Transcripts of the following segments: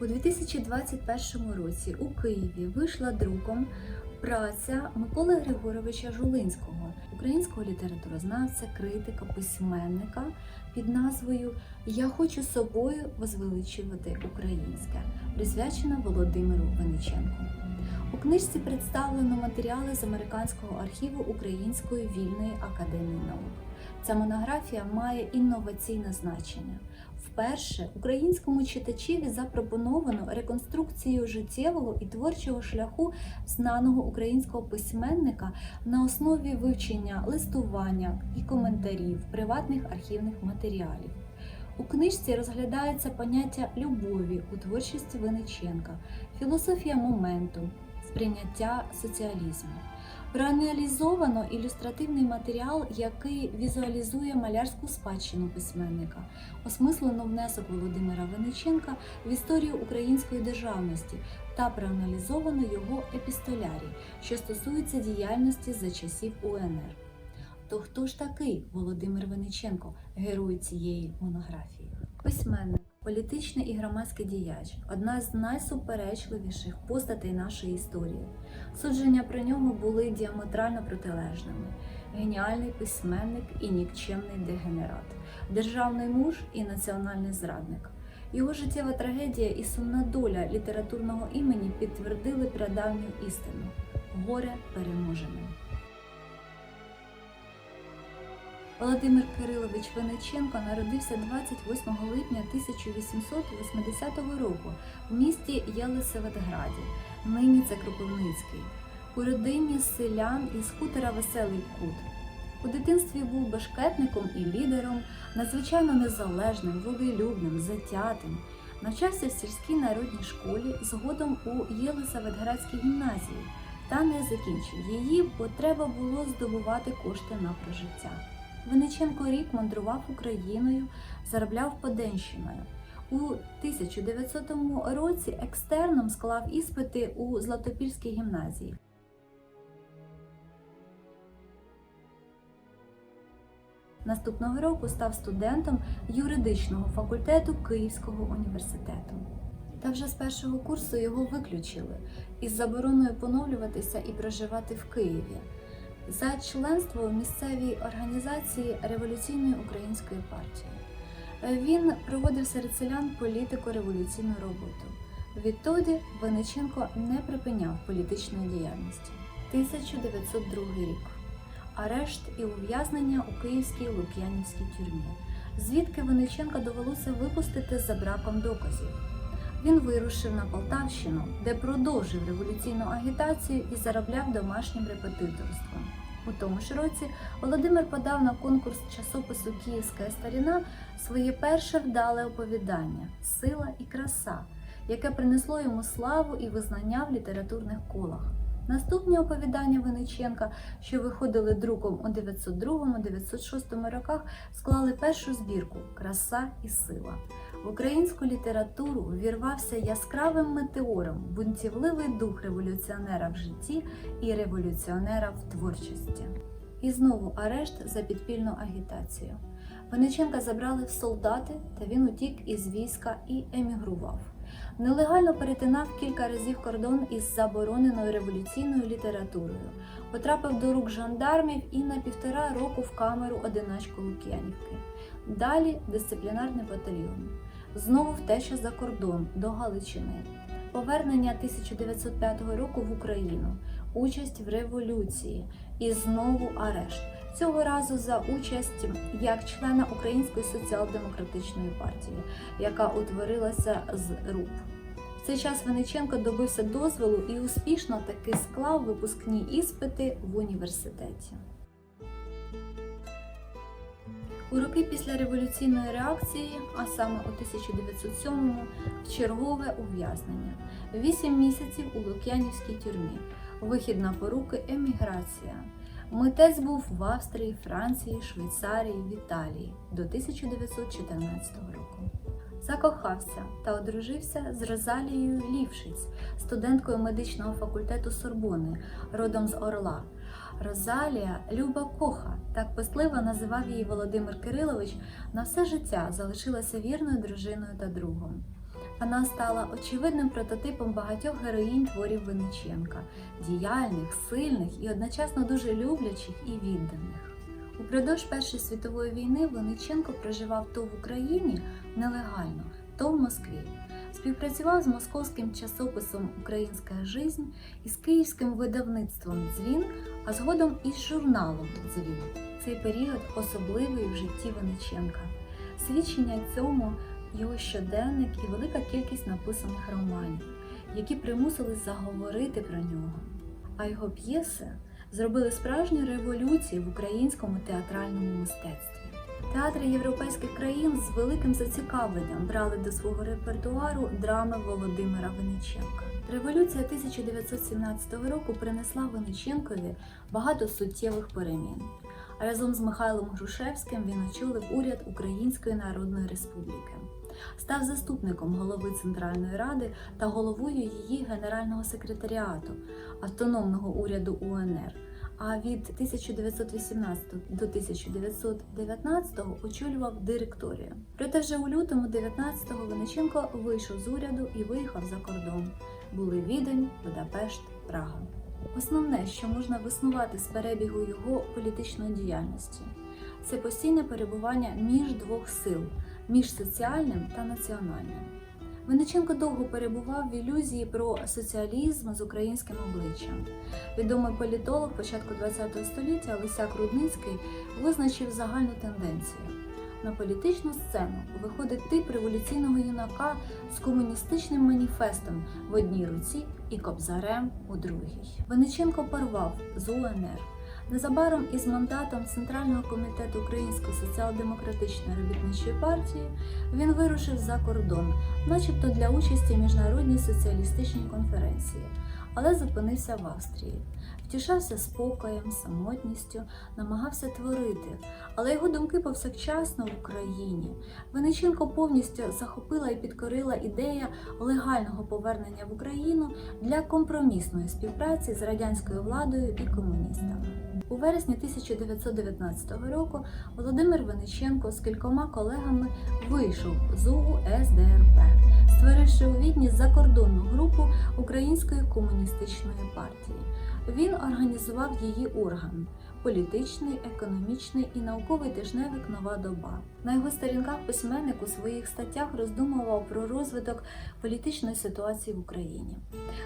У 2021 році у Києві вийшла друком праця Миколи Григоровича Жулинського, українського літературознавця, критика, письменника під назвою Я хочу собою возвеличувати українське, присвячена Володимиру Вениченку. У книжці представлено матеріали з американського архіву Української вільної академії наук. Ця монографія має інноваційне значення. Вперше українському читачеві запропоновано реконструкцію життєвого і творчого шляху знаного українського письменника на основі вивчення листування і коментарів приватних архівних матеріалів. У книжці розглядається поняття любові у творчості Винниченка, філософія моменту, сприйняття соціалізму. Проаналізовано ілюстративний матеріал, який візуалізує малярську спадщину письменника, осмислено внесок Володимира Винниченка в історію української державності та проаналізовано його епістолярій, що стосується діяльності за часів УНР. То хто ж такий Володимир Винниченко, герой цієї монографії? Письменник, політичний і громадський діяч, одна з найсуперечливіших постатей нашої історії. Судження про нього були діаметрально протилежними: геніальний письменник і нікчемний дегенерат, державний муж і національний зрадник. Його життєва трагедія і сумна доля літературного імені підтвердили прадавню істину горе переможене. Володимир Кирилович Винниченко народився 28 липня 1880 року в місті Єлисаветграді, нині це Кропивницький, у родині селян із хутора Веселий Кут. У дитинстві був башкетником і лідером, надзвичайно незалежним, волелюбним, затятим. Навчався в сільській народній школі, згодом у Єлисаветградській гімназії, та не закінчив її, бо треба було здобувати кошти на прожиття. Винниченко рік мандрував Україною, заробляв Поденщиною. У 1900 році екстерном склав іспити у Златопільській гімназії. Наступного року став студентом юридичного факультету Київського університету. Та вже з першого курсу його виключили із забороною поновлюватися і проживати в Києві за членство в місцевій організації Революційної української партії. Він проводив серед селян політико-революційну роботу. Відтоді Винниченко не припиняв політичної діяльності. 1902 рік. Арешт і ув'язнення у Київській Лук'янівській тюрмі, звідки Винниченка довелося випустити за браком доказів. Він вирушив на Полтавщину, де продовжив революційну агітацію і заробляв домашнім репетиторством. У тому ж році Володимир подав на конкурс часопису Київська старіна своє перше вдале оповідання Сила і краса, яке принесло йому славу і визнання в літературних колах. Наступні оповідання Винниченка, що виходили друком у 902-906 роках, склали першу збірку Краса і сила. В українську літературу вірвався яскравим метеором бунтівливий дух революціонера в житті і революціонера в творчості. І знову арешт за підпільну агітацію. Винниченка забрали в солдати, та він утік із війська і емігрував. Нелегально перетинав кілька разів кордон із забороненою революційною літературою, потрапив до рук жандармів і на півтора року в камеру одиначку Лук'янівки. Далі дисциплінарний батальйон. Знову втеча за кордон до Галичини. Повернення 1905 року в Україну, участь в революції і знову арешт. Цього разу за участь як члена Української соціал-демократичної партії, яка утворилася з РУП. В цей час Винниченко добився дозволу і успішно таки склав випускні іспити в університеті. У роки після революційної реакції, а саме у 1907-му, в чергове ув'язнення. Вісім місяців у Лук'янівській тюрмі. Вихід на поруки еміграція. Митець був в Австрії, Франції, Швейцарії, в Італії до 1914 року. Закохався та одружився з Розалією Лівшиць, студенткою медичного факультету Сорбони, родом з Орла. Розалія Люба Коха, так писливо називав її Володимир Кирилович, на все життя залишилася вірною дружиною та другом. Вона стала очевидним прототипом багатьох героїнь творів Винниченка, діяльних, сильних і одночасно дуже люблячих і відданих. Упродовж Першої світової війни Винниченко проживав то в Україні нелегально, то в Москві. Співпрацював з московським часописом Українська жизнь і з київським видавництвом Дзвін, а згодом із журналом Дзвін. Цей період особливий в житті Винниченка. Свідчення цьому його щоденник і велика кількість написаних романів, які примусили заговорити про нього. А його п'єси зробили справжню революцію в українському театральному мистецтві. Театри європейських країн з великим зацікавленням брали до свого репертуару драми Володимира Винниченка. Революція 1917 року принесла Винниченкові багато суттєвих перемін. Разом з Михайлом Грушевським він очолив уряд Української Народної Республіки, став заступником голови Центральної Ради та головою її генерального секретаріату автономного уряду УНР. А від 1918 до 1919 очолював директорію. Проте вже у лютому 19-го Винниченко вийшов з уряду і виїхав за кордон. Були Відень, Будапешт, Прага. Основне, що можна виснувати з перебігу його політичної діяльності, це постійне перебування між двох сил між соціальним та національним. Винниченко довго перебував в ілюзії про соціалізм з українським обличчям. Відомий політолог початку ХХ століття Лисяк Рудницький визначив загальну тенденцію. На політичну сцену виходить тип революційного юнака з комуністичним маніфестом в одній руці і кобзарем у другій. Винниченко порвав з УНР. Незабаром із мандатом Центрального комітету Української соціал-демократичної робітничої партії він вирушив за кордон, начебто для участі в міжнародній соціалістичній конференції, але зупинився в Австрії. Втішався спокоєм, самотністю, намагався творити, але його думки повсякчасно в Україні. Винниченко повністю захопила і підкорила ідея легального повернення в Україну для компромісної співпраці з радянською владою і комуністами. У вересні 1919 року Володимир Вениченко з кількома колегами вийшов з УСДРП, створивши у Відні закордонну групу Української комуністичної партії. Він організував її орган політичний, економічний і науковий тижневик Нова доба. На його сторінках письменник у своїх статтях роздумував про розвиток політичної ситуації в Україні,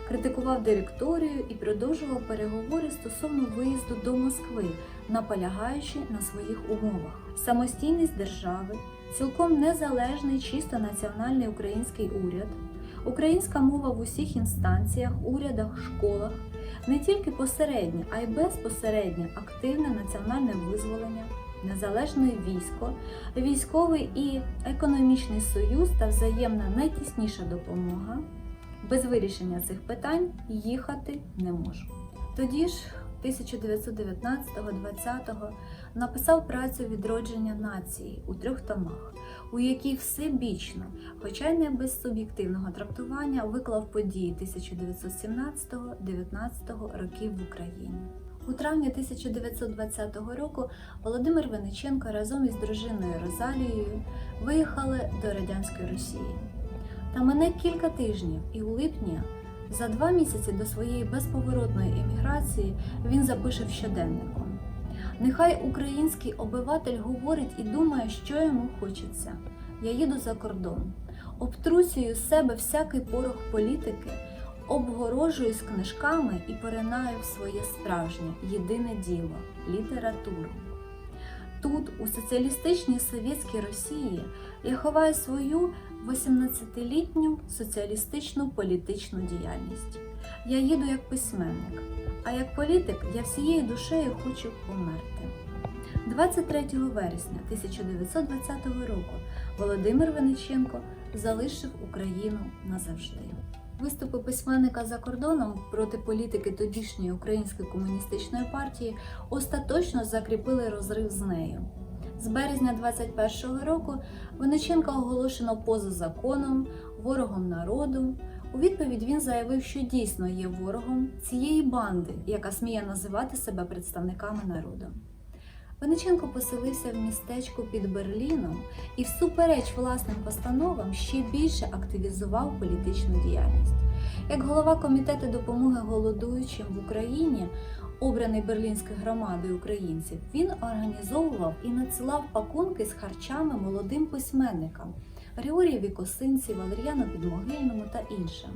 критикував директорію і продовжував переговори стосовно виїзду до Москви, наполягаючи на своїх умовах. Самостійність держави, цілком незалежний чисто національний український уряд, українська мова в усіх інстанціях, урядах, школах не тільки посереднє, а й безпосередньо активне національне визволення, незалежне військо, військовий і економічний союз та взаємна найтісніша допомога. Без вирішення цих питань їхати не можу. Тоді ж, 1919-20 написав працю відродження нації у трьох томах, у якій всебічно, хоча й не без суб'єктивного трактування, виклав події 1917-19 років в Україні. У травні 1920 року Володимир Винниченко разом із дружиною Розалією виїхали до радянської Росії. Та мине кілька тижнів, і у липні, за два місяці до своєї безповоротної еміграції, він запише в щоденнику. Нехай український обиватель говорить і думає, що йому хочеться. Я їду за кордон, обтрусюю з себе всякий порох політики, обгорожуюсь книжками і перенаю в своє справжнє єдине діло літературу. Тут, у соціалістичній совєтській Росії, я ховаю свою 18-літню соціалістичну політичну діяльність. Я їду як письменник, а як політик я всією душею хочу померти. 23 вересня 1920 року Володимир Винниченко залишив Україну назавжди. Виступи письменника за кордоном проти політики тодішньої української комуністичної партії остаточно закріпили розрив з нею. З березня 21-го року Винниченка оголошено поза законом, ворогом народу. У відповідь він заявив, що дійсно є ворогом цієї банди, яка сміє називати себе представниками народу. Вениченко поселився в містечку під Берліном і, всупереч власним постановам, ще більше активізував політичну діяльність. Як голова комітету допомоги голодуючим в Україні, обраний берлінською громадою українців, він організовував і надсилав пакунки з харчами молодим письменникам Григорієві Косинці, Валер'яну Підмогильному та іншим.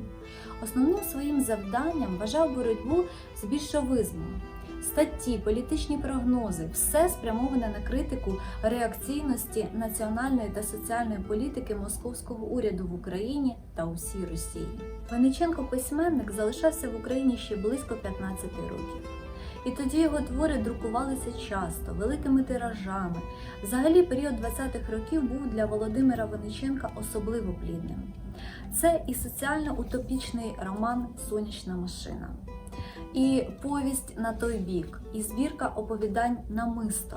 Основним своїм завданням вважав боротьбу з більшовизмом. Статті, політичні прогнози все спрямоване на критику реакційності національної та соціальної політики московського уряду в Україні та у всій Росії. Вениченко письменник залишався в Україні ще близько 15 років. І тоді його твори друкувалися часто, великими тиражами. Взагалі, період 20-х років був для Володимира Вениченка особливо плідним. Це і соціально-утопічний роман Сонячна машина, і повість на той бік, і збірка оповідань намисто.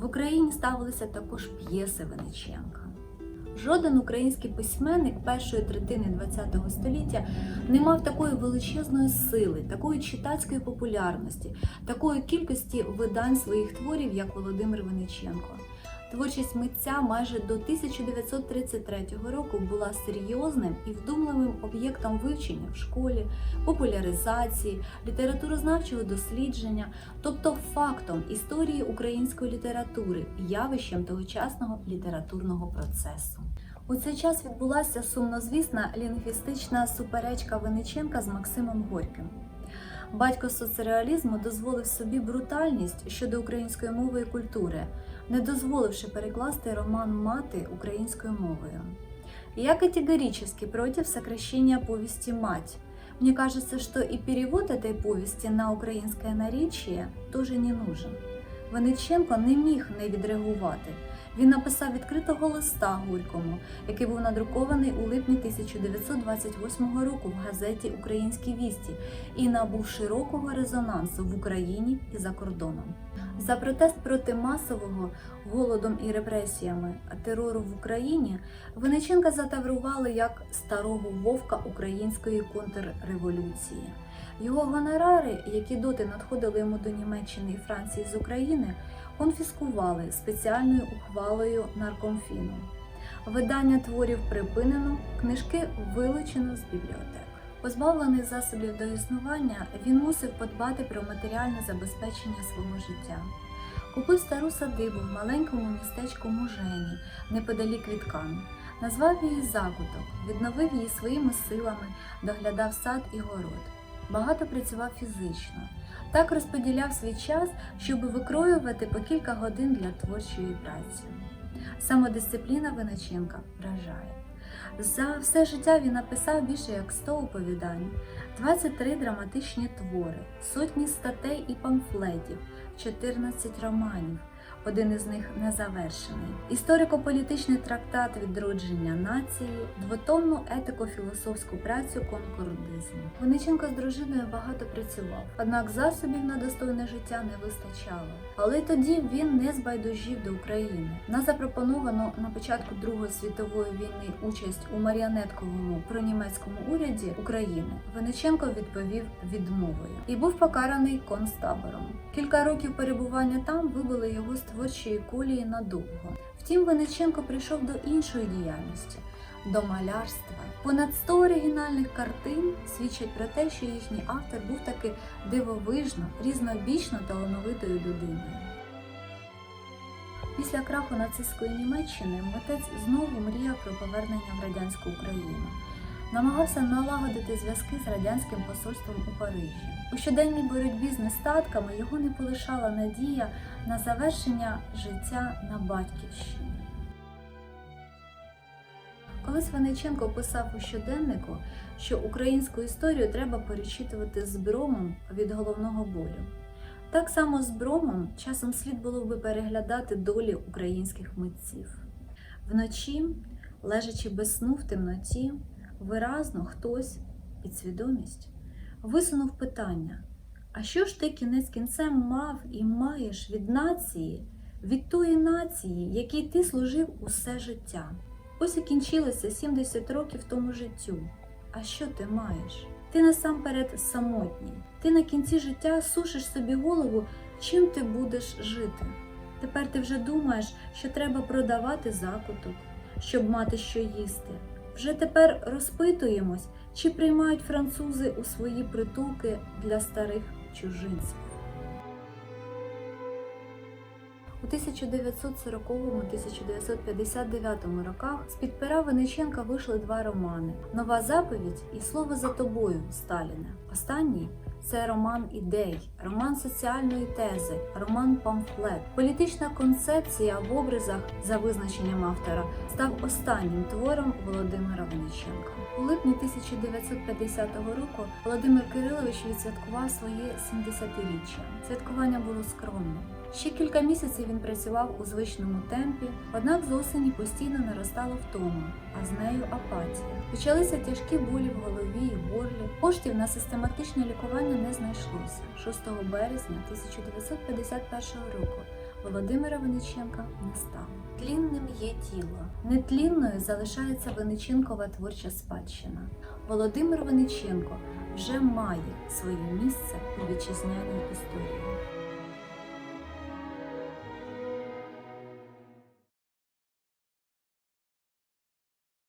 В Україні ставилися також п'єси Вениченка. Жоден український письменник першої третини ХХ століття не мав такої величезної сили, такої читацької популярності, такої кількості видань своїх творів, як Володимир Вениченко. Творчість митця майже до 1933 року була серйозним і вдумливим об'єктом вивчення в школі, популяризації, літературознавчого дослідження, тобто фактом історії української літератури, явищем тогочасного літературного процесу. У цей час відбулася сумнозвісна лінгвістична суперечка Винниченка з Максимом Горьким. Батько соцреалізму дозволив собі брутальність щодо української мови і культури, не дозволивши перекласти роман Мати українською мовою. Я категорически против сокращения повести «Мать». Мне кажется, что и перевод этой повести на українське наречие тоже не нужен. Вениченко не міг не відреагувати. Він написав відкритого листа Горькому, який був надрукований у липні 1928 року в газеті Українські вісті і набув широкого резонансу в Україні і за кордоном. За протест проти масового голодом і репресіями терору в Україні Винниченка затаврували як старого вовка української контрреволюції. Його гонорари, які доти надходили йому до Німеччини і Франції з України, конфіскували спеціальною ухвалою наркомфіну. Видання творів припинено, книжки вилучено з бібліотек. Позбавлений засобів до існування, він мусив подбати про матеріальне забезпечення свого життя. Купив стару садибу в маленькому містечку Мужені, неподалік від Кан. Назвав її закуток, відновив її своїми силами, доглядав сад і город. Багато працював фізично. Так розподіляв свій час, щоб викроювати по кілька годин для творчої праці. Самодисципліна Виноченка вражає. За все життя він написав більше як 100 оповідань, 23 драматичні твори, сотні статей і памфлетів, 14 романів. Один із них незавершений. Історико-політичний трактат відродження нації, двотомну етико-філософську працю конкордизм. Винниченко з дружиною багато працював, однак засобів на достойне життя не вистачало. Але й тоді він не збайдужів до України. На запропоновану на початку Другої світової війни участь у маріонетковому пронімецькому уряді України Винниченко відповів відмовою і був покараний концтабором. Кілька років перебування там вибили його з творчої колії надовго. Втім, Винниченко прийшов до іншої діяльності до малярства. Понад 100 оригінальних картин свідчать про те, що їхній автор був таки дивовижно, різнобічно талановитою людиною. Після краху нацистської Німеччини митець знову мріяв про повернення в радянську Україну. Намагався налагодити зв'язки з радянським посольством у Парижі. У щоденній боротьбі з нестатками його не полишала надія на завершення життя на батьківщині. Колись Вениченко писав у щоденнику, що українську історію треба перечитувати з бромом від головного болю. Так само з бромом часом слід було би переглядати долі українських митців. Вночі, лежачи без сну в темноті, виразно хтось, підсвідомість, висунув питання: а що ж ти кінець кінцем мав і маєш від нації, від тої нації, якій ти служив усе життя? Ось і кінчилося 70 років тому життю. А що ти маєш? Ти насамперед самотній. Ти на кінці життя сушиш собі голову, чим ти будеш жити. Тепер ти вже думаєш, що треба продавати закуток, щоб мати що їсти. Вже тепер розпитуємось, чи приймають французи у свої притулки для старих чужинців. 1940-1959 роках з-під пера Винниченка вийшли два романи Нова заповідь і Слово за тобою Сталіне. Останній це роман ідей, роман соціальної тези, роман памфлет. Політична концепція в образах, за визначенням автора, став останнім твором Володимира Винниченка. У липні 1950 року Володимир Кирилович відсвяткував своє 70-річчя. Святкування було скромним. Ще кілька місяців він працював у звичному темпі, однак з осені постійно наростала втома, а з нею апатія. Почалися тяжкі болі в голові і горлі. Коштів на систематичне лікування не знайшлося. 6 березня 1951 року Володимира Винниченка не стало. Тлінним є тіло. Нетлінною залишається Винниченкова творча спадщина. Володимир Винниченко вже має своє місце у вітчизняній історії.